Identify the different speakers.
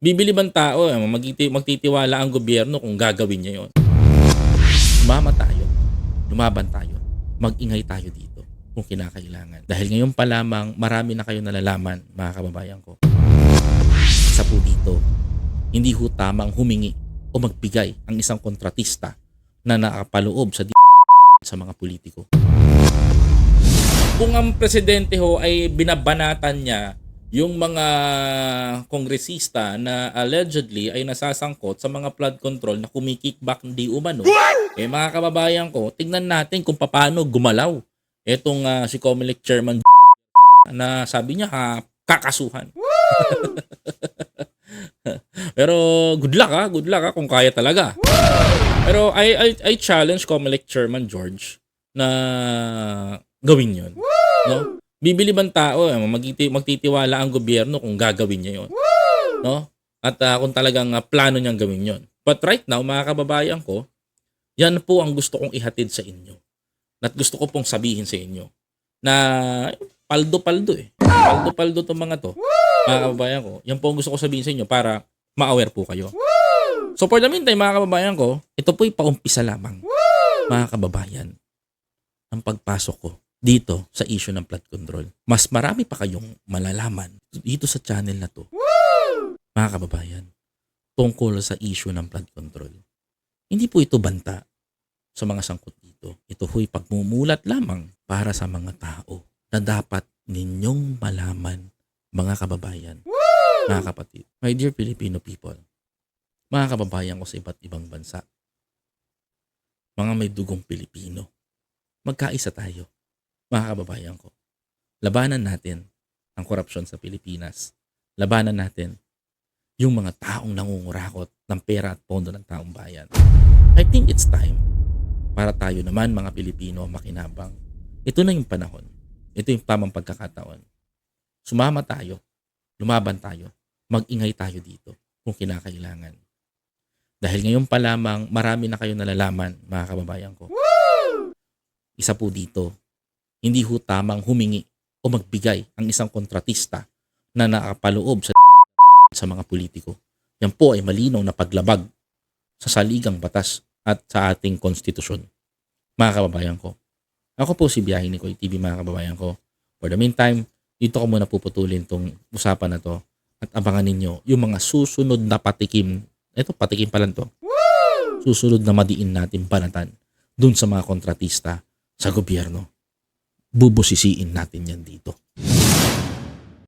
Speaker 1: Bibili bang tao, eh, magtiti- magtitiwala ang gobyerno kung gagawin niya yon? Sumama tayo. Lumaban tayo. Mag-ingay tayo dito kung kinakailangan. Dahil ngayon pa lamang, marami na kayo nalalaman, mga kababayan ko. Isa po dito, hindi ho tamang humingi o magbigay ang isang kontratista na nakapaloob sa sa mga politiko. Kung ang presidente ho ay binabanatan niya yung mga kongresista na allegedly ay nasasangkot sa mga flood control na kumikickback di umano. Eh mga kababayan ko, tignan natin kung paano gumalaw etong ah, si Comelec Chairman na sabi niya ha, kakasuhan. Pero good luck ha, good luck ha kung kaya talaga. Pero I I, I challenge Comelec Chairman George na gawin 'yon. No? Bibili bang tao, eh, magtiti- magtitiwala ang gobyerno kung gagawin niya 'yon. No? At ah, kung talagang ah, plano niyang gawin 'yon. But right now, mga kababayan ko, yan po ang gusto kong ihatid sa inyo. At gusto ko pong sabihin sa inyo na paldo-paldo eh. Paldo-paldo tong mga to. Mga kababayan ko, yan po ang gusto ko sabihin sa inyo para ma-aware po kayo. So for the meantime, mga kababayan ko, ito po'y paumpisa lamang. Mga kababayan, ang pagpasok ko dito sa issue ng flood control. Mas marami pa kayong malalaman dito sa channel na to. Mga kababayan, tungkol sa issue ng flood control. Hindi po ito banta sa mga sangkot dito. Ito ho'y pagmumulat lamang para sa mga tao na dapat ninyong malaman, mga kababayan, mga kapatid. My dear Filipino people, mga kababayan ko sa iba't ibang bansa, mga may dugong Pilipino, magkaisa tayo, mga kababayan ko. Labanan natin ang korupsyon sa Pilipinas. Labanan natin yung mga taong nangungurakot ng pera at pondo ng taong bayan. I think it's time para tayo naman mga Pilipino makinabang. Ito na yung panahon. Ito yung tamang pagkakataon. Sumama tayo. Lumaban tayo. Mag-ingay tayo dito kung kinakailangan. Dahil ngayon pa lamang marami na kayo nalalaman mga kababayan ko. Isa po dito, hindi ho tamang humingi o magbigay ang isang kontratista na nakapaloob sa sa mga politiko. Yan po ay malinaw na paglabag sa saligang batas at sa ating konstitusyon. Mga kababayan ko. Ako po si Biyahe ni Koy TV mga kababayan ko. For the meantime, dito ko muna puputulin tong usapan na to at abangan ninyo yung mga susunod na patikim. Ito, patikim pa lang to. Susunod na madiin natin banatan dun sa mga kontratista sa gobyerno. Bubusisiin natin yan dito.